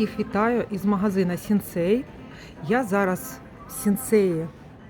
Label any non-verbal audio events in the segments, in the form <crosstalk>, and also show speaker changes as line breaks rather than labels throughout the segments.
Всіх вітаю із магазина Сінсей. Я зараз в Сінсеї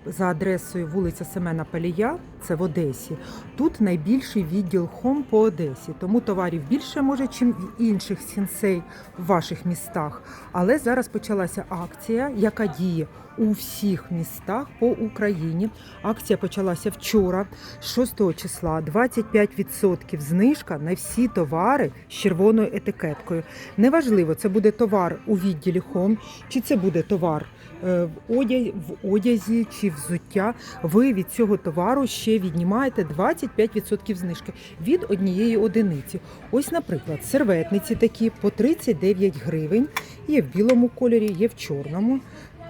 за адресою вулиця Семена Палія, це в Одесі. Тут найбільший відділ Хом по Одесі, тому товарів більше може, чим в інших сінсей в ваших містах. Але зараз почалася акція, яка діє у всіх містах по Україні. Акція почалася вчора, 6 числа, 25% знижка на всі товари з червоною етикеткою. Неважливо, це буде товар у відділі Хом, чи це буде товар е, в одязі чи взуття. Ви від цього товару ще віднімаєте 25% знижки від однієї одиниці. Ось, наприклад, серветниці такі по 39 гривень. Є в білому кольорі, є в чорному.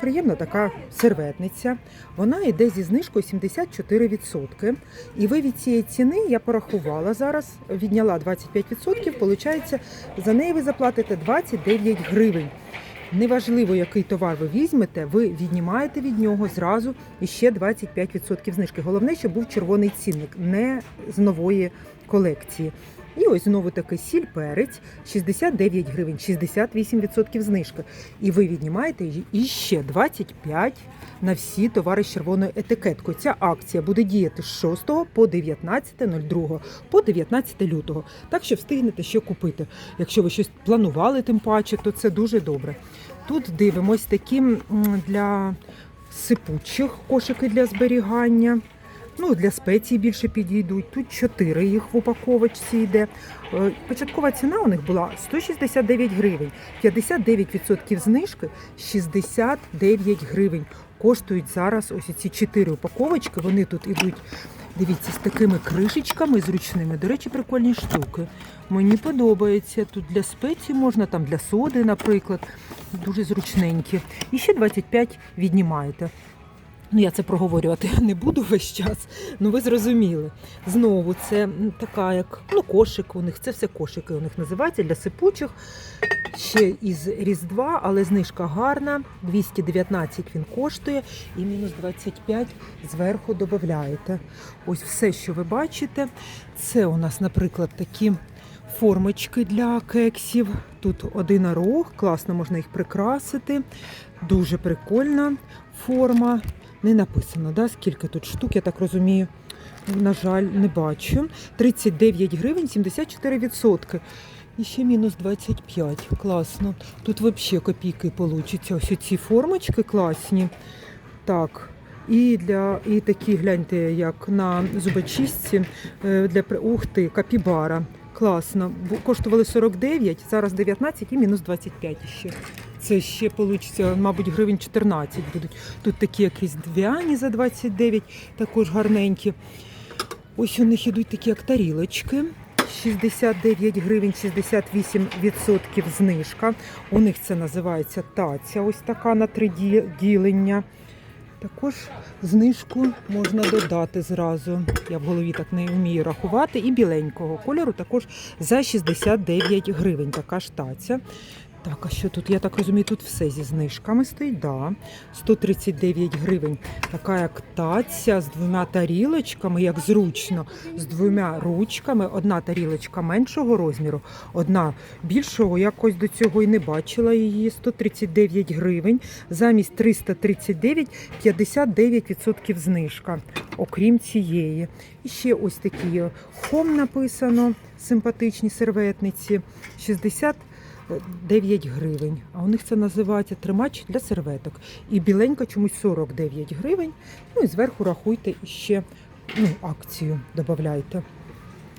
Приємна така серветниця. Вона йде зі знижкою 74%. І ви від цієї ціни я порахувала зараз, відняла 25%, виходить, за неї ви заплатите 29 гривень. Неважливо, який товар ви візьмете, ви віднімаєте від нього зразу іще 25% знижки. Головне, щоб був червоний цінник, не з нової колекції. І ось знову таки сіль перець 69 гривень, 68% знижки. І ви віднімаєте іще 25 на всі товари з червоною етикеткою. Ця акція буде діяти з 6 по 19.02 по 19 лютого. Так що встигнете що купити. Якщо ви щось планували, тим паче, то це дуже добре. Тут дивимось такі для сипучих кошики для зберігання. Ну, для спецій більше підійдуть. Тут 4 їх в упаковочці йде. Е, Початкова ціна у них була 169 гривень. 59% знижки 69 гривень. Коштують зараз ось ці 4 упаковочки. Вони тут ідуть, дивіться, з такими кришечками зручними. До речі, прикольні штуки. Мені подобається. Тут для спецій можна, там для соди, наприклад. Дуже зручненькі. І ще 25 віднімаєте. Ну, я це проговорювати <laughs> не буду весь час. Ну ви зрозуміли. Знову це така, як ну, кошик у них, це все кошики у них називаються для сипучих. Ще із Різдва, але знижка гарна. 219 він коштує і мінус 25 зверху додаєте. Ось все, що ви бачите. Це у нас, наприклад, такі формочки для кексів. Тут один рог, класно можна їх прикрасити. Дуже прикольна форма. Не написано, да, скільки тут штук, я так розумію. На жаль, не бачу. 39 гривень, 74%. І ще мінус 25. Класно. Тут взагалі копійки получаться. Ось ці формочки класні. Так. І для і такі, гляньте, як на зубочистці е, для ух ти, капібара. Класно. Коштували 49, зараз 19 і мінус 25 ще. Це ще вийде, мабуть, гривень 14 будуть. Тут такі якісь двяні за 29, також гарненькі. Ось у них ідуть такі як тарілочки. 69 гривень 68% знижка. У них це називається таця, ось така на три ділення. Також знижку можна додати зразу. Я в голові так не вмію рахувати. І біленького кольору також за 69 гривень. Така ж таця. Так, а що тут? Я так розумію, тут все зі знижками стоїть. Да. 139 гривень. Така як таця з двома тарілочками, як зручно, з двома ручками. Одна тарілочка меншого розміру, одна більшого. Якось до цього і не бачила її. 139 гривень. Замість 339 59% знижка. Окрім цієї. І ще ось такі хом написано. Симпатичні серветниці. 60 9 гривень. А у них це називається тримач для серветок. І біленька чомусь 49 гривень. Ну і зверху рахуйте ще ну, акцію додавайте.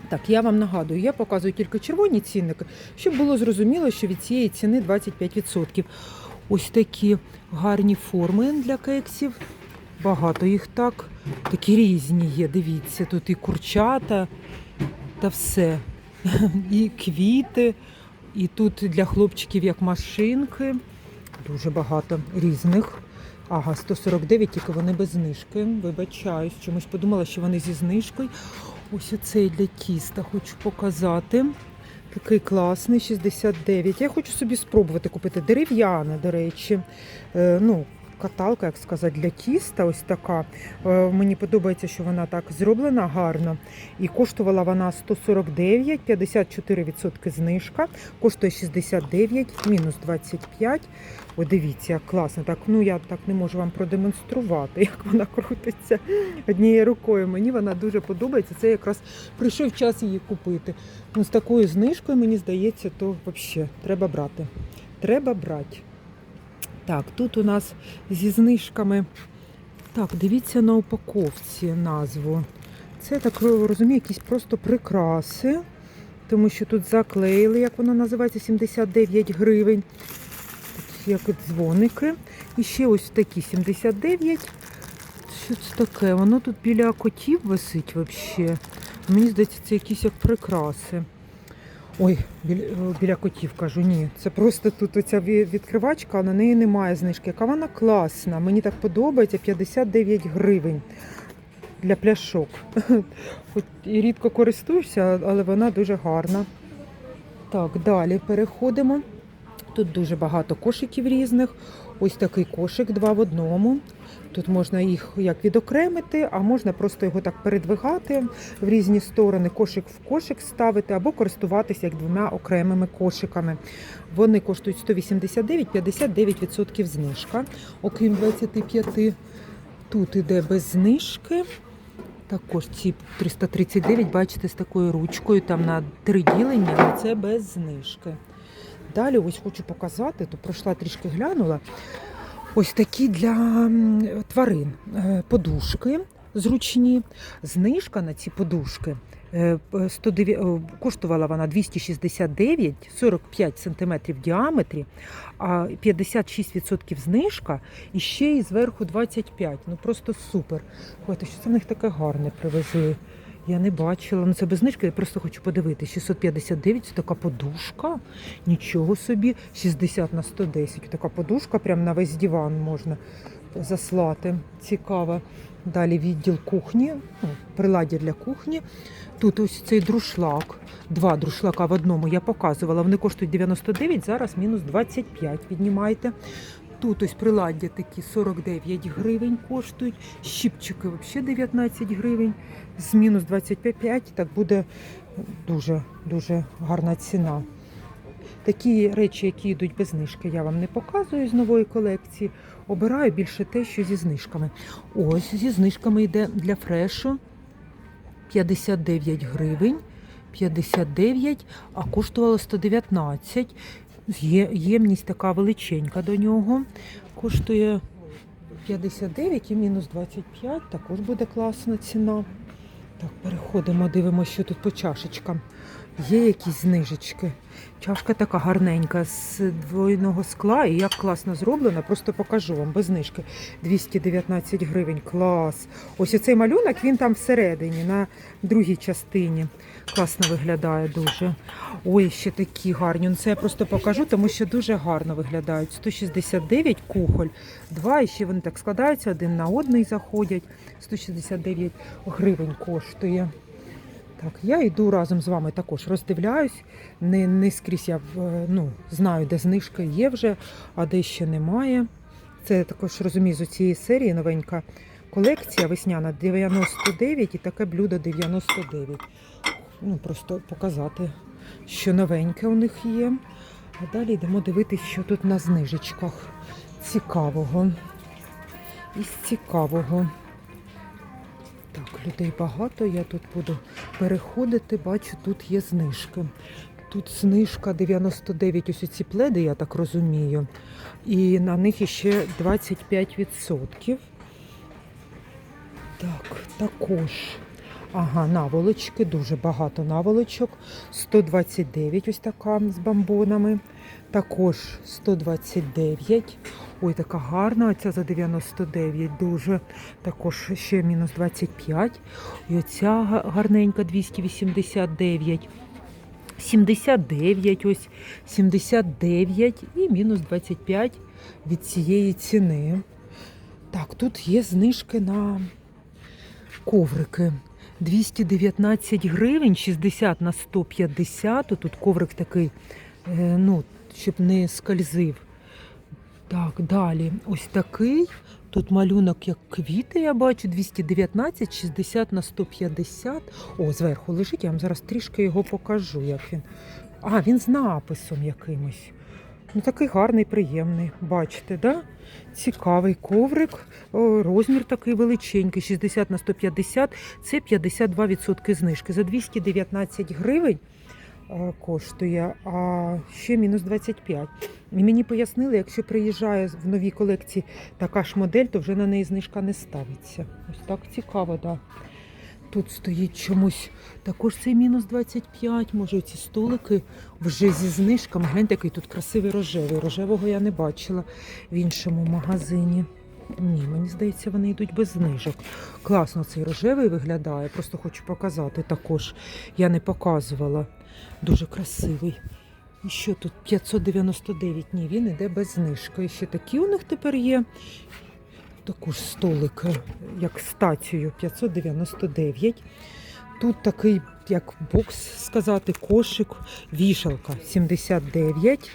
Так, я вам нагадую, я показую тільки червоні цінники, щоб було зрозуміло, що від цієї ціни 25%. Ось такі гарні форми для кексів. Багато їх так. Такі різні є. Дивіться, тут і курчата та все. <laughs> І квіти. І тут для хлопчиків як машинки. Дуже багато різних. Ага, 149, тільки вони без знижки. Вибачаюсь, чомусь подумала, що вони зі знижкою. Ось оцей для тіста хочу показати. Такий класний, 69. Я хочу собі спробувати купити дерев'яне, до речі. Е, ну, каталка, як сказати, для тіста. Ось така. Е, Мені подобається, що вона так зроблена гарно. І коштувала вона 149, 54% знижка. Коштує 69, мінус 25. О, дивіться, як класно. Так, ну я так не можу вам продемонструвати, <laughs> як вона крутиться однією рукою. Мені вона дуже подобається. Це якраз прийшов час її купити. Ну, з такою знижкою, мені здається, то взагалі треба брати. Треба брати. Так, тут у нас зі знижками. Так, дивіться на упаковці назву. Це так розумію, якісь просто прикраси, тому що тут заклеїли, як воно називається, 79 гривень. Тут як дзвоники. І ще ось такі 79. Що це таке? Воно тут біля котів висить взагалі. Мені здається, це якісь як прикраси. Ой, біля, біля котів кажу, ні. Це просто тут оця відкривачка, на неї немає знижки. Яка вона класна. Мені так подобається 59 гривень для пляшок. <laughs> Хоч і рідко користуюся, але вона дуже гарна. Так, далі переходимо. Тут дуже багато кошиків різних. Ось такий кошик два в одному. Тут можна їх як відокремити, а можна просто його так передвигати в різні сторони, кошик в кошик ставити або користуватися як двома окремими кошиками. Вони коштують 189, 59% знижка, окрім 25. Тут іде без знижки. Також ці 339, бачите, з такою ручкою, там на три ділення, але це без знижки. Далі ось хочу показати, то пройшла трішки глянула. Ось такі для тварин е, подушки зручні. Знижка на ці подушки е, п- 109 е, коштувала вона 269, 45 см в діаметрі, а 56% знижка і ще й зверху 25. Ну просто супер. Ой, що це в них таке гарне привезли. Я не бачила. Ну це без знижки, я просто хочу подивитися. 659 це така подушка. Нічого собі. 60 на 110. Така подушка, прям на весь диван можна заслати. Цікаво. Далі відділ кухні, ну, приладдя для кухні. Тут ось цей друшлак. Два друшлака в одному я показувала. Вони коштують 99, зараз мінус 25. Віднімайте. Тут ось приладдя такі 49 гривень коштують. Щіпчики взагалі 19 гривень. З мінус 25 так буде дуже дуже гарна ціна. Такі речі, які йдуть без знижки, я вам не показую з нової колекції. Обираю більше те, що зі знижками. Ось зі знижками йде для фрешу 59 гривень. 59, а коштувало 119. Є, ємність така величенька до нього. Коштує 59 і мінус 25. Також буде класна ціна. Так, переходимо, дивимося, що тут по чашечкам. Є якісь знижечки. Чашка така гарненька з двойного скла і як класно зроблена, просто покажу вам без знижки. 219 гривень. Клас. Ось оцей малюнок, він там всередині, на другій частині. Класно виглядає дуже. Ой, ще такі гарні. Ну, це я просто покажу, тому що дуже гарно виглядають. 169 кухоль. Два, і ще вони так складаються, один на одний заходять. 169 гривень коштує. Так, я йду разом з вами також роздивляюсь. Не, не скрізь я ну, знаю, де знижка є вже, а де ще немає. Це також розумію з цієї серії новенька колекція весняна 99 і таке блюдо 99. Ну, просто показати, що новеньке у них є. А далі йдемо дивитися, що тут на знижечках. Цікавого. Із цікавого. Так, людей багато. Я тут буду переходити. Бачу, тут є знижки. Тут знижка 99, ось ці пледи, я так розумію. І на них іще 25%. Так, також. Ага, наволочки, дуже багато наволочок. 129, ось така з бамбонами. Також 129. Ой, така гарна, оця за 99 дуже. Також ще мінус 25. І оця гарненька 289. 79, ось 79 і мінус 25 від цієї ціни. Так, тут є знижки на коврики. 219 гривень, 60 на 150. Тут коврик такий, е, ну, щоб не скользив. Так, далі. Ось такий. Тут малюнок як квіти, я бачу, 219, 60 на 150. О, зверху лежить, я вам зараз трішки його покажу, як він. А, він з написом якимось. Ну, такий гарний, приємний. Бачите, да? Цікавий коврик. Розмір такий величенький, 60 на 150. Це 52% знижки. За 219 гривень коштує, а ще мінус 25. І мені пояснили, якщо приїжджає в новій колекції така ж модель, то вже на неї знижка не ставиться. Ось так цікаво, так. Да. Тут стоїть чомусь також цей мінус 25. Може, ці столики вже зі знижками. Гляньте, який тут красивий рожевий. Рожевого я не бачила в іншому магазині. Ні, мені здається, вони йдуть без знижок. Класно цей рожевий виглядає. Просто хочу показати також. Я не показувала. Дуже красивий. І що тут 599? Ні, він іде без знижки. І ще такі у них тепер є. Також столик, е, як стацію 599. Тут такий, як бокс сказати, кошик, вішалка 79.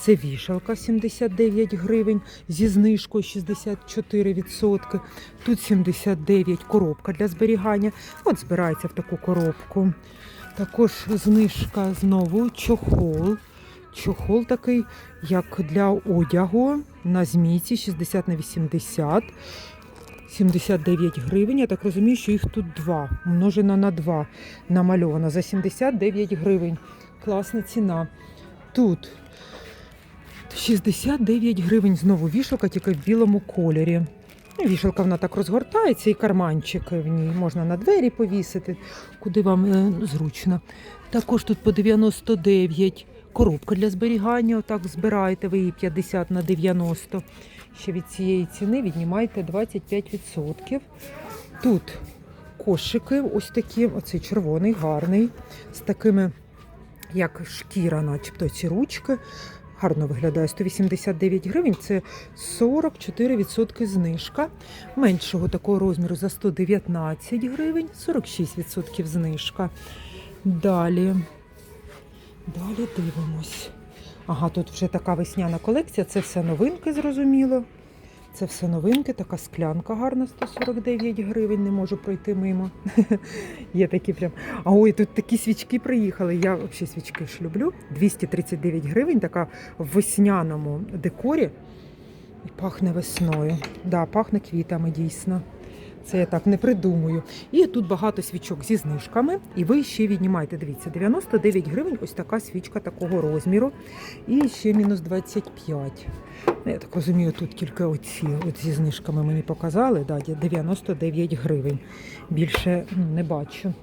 Це вішалка 79 гривень зі знижкою 64%. Тут 79 коробка для зберігання. От збирається в таку коробку. Також знижка знову чохол. Чохол такий, як для одягу на змійці 60 на 80. 79 гривень. Я так розумію, що їх тут два. Множено на 2 намальовано за 79 гривень. Класна ціна. Тут 69 гривень знову вішалка, тільки в білому кольорі. Ну, Вішалка вона так розгортається, і карманчики в ній можна на двері повісити, куди вам е, зручно. Також тут по 99 коробка для зберігання. Отак збираєте ви її 50 на 90. Ще від цієї ціни віднімаєте 25%. Тут кошики, ось такі, оцей червоний, гарний, з такими, як шкіра, начебто ці ручки. Гарно виглядає 189 гривень, це 44% знижка. Меншого такого розміру за 119 гривень, 46% знижка. Далі. Далі дивимось. Ага, тут вже така весняна колекція. Це все новинки, зрозуміло. Це все новинки, така склянка гарна, 149 гривень, не можу пройти мимо. <laughs> Є такі прям. А ой, тут такі свічки приїхали. Я взагалі свічки ж люблю. 239 гривень, така в весняному декорі. І пахне весною. Да, пахне квітами дійсно. Це я так не придумую. І тут багато свічок зі знижками. І ви ще віднімаєте, дивіться, 99 гривень, ось така свічка такого розміру. І ще мінус 25. Ну, Я так розумію, тут тільки оці от зі знижками мені показали. Да, 99 гривень. Більше ну, не бачу.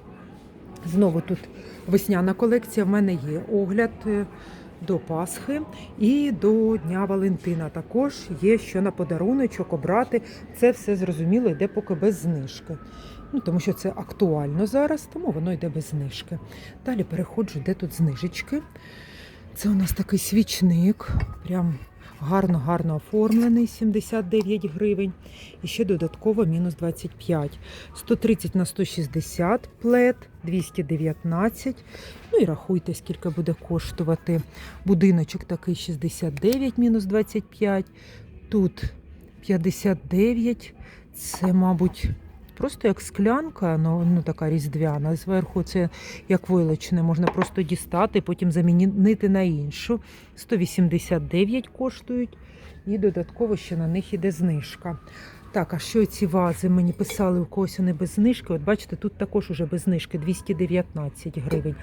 Знову тут весняна колекція. В мене є огляд е, до Пасхи і до Дня Валентина. Також є що на подаруночок обрати. Це все зрозуміло йде поки без знижки. Ну, тому що це актуально зараз, тому воно йде без знижки. Далі переходжу, де тут знижечки. Це у нас такий свічник, прям гарно-гарно оформлений, 79 гривень. І ще додатково мінус 25. 130 на 160 плет, 219. Ну і рахуйте, скільки буде коштувати. Будиночок такий 69 мінус 25. Тут 59. Це, мабуть, просто як склянка, ну, ну така різдвяна. Зверху це як войлочне, можна просто дістати, потім замінити на іншу. 189 коштують. І додатково ще на них іде знижка. Так, а що ці вази мені писали, у когось вони без знижки? От бачите, тут також уже без знижки 219 гривень.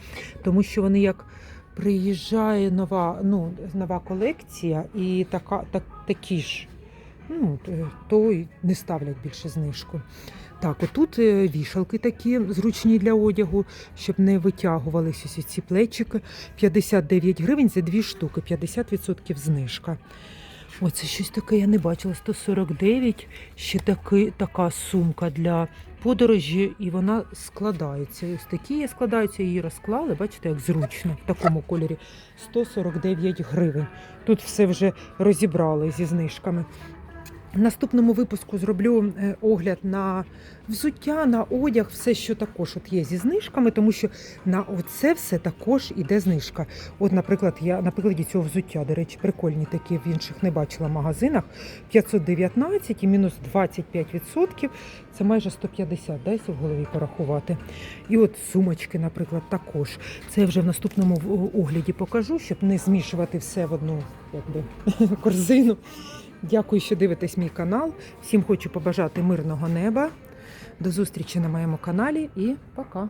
Тому що вони як приїжджає нова, ну, нова колекція і така, так, такі ж, ну, то й не ставлять більше знижку. Так, отут е, вішалки такі зручні для одягу, щоб не витягувалися ці плечики. 59 гривень за дві штуки, 50% знижка. Оце щось таке я не бачила. 149, ще таки, така сумка для подорожі, і вона складається. Ось такі я складаються, її розклали. Бачите, як зручно в такому кольорі. 149 гривень. Тут все вже розібрали зі знижками. Наступному випуску зроблю е, огляд на взуття, на одяг, все, що також от є зі знижками, тому що на оце все також іде знижка. От, наприклад, я на прикладі цього взуття, до речі, прикольні такі в інших не бачила магазинах. 519 і мінус 25%. Це майже 150, дай в голові порахувати. І от сумочки, наприклад, також. Це я вже в наступному огляді покажу, щоб не змішувати все в одну якби, <laughs> корзину. Дякую, що дивитесь мій канал. Всім хочу побажати мирного неба. До зустрічі на моєму каналі і пока.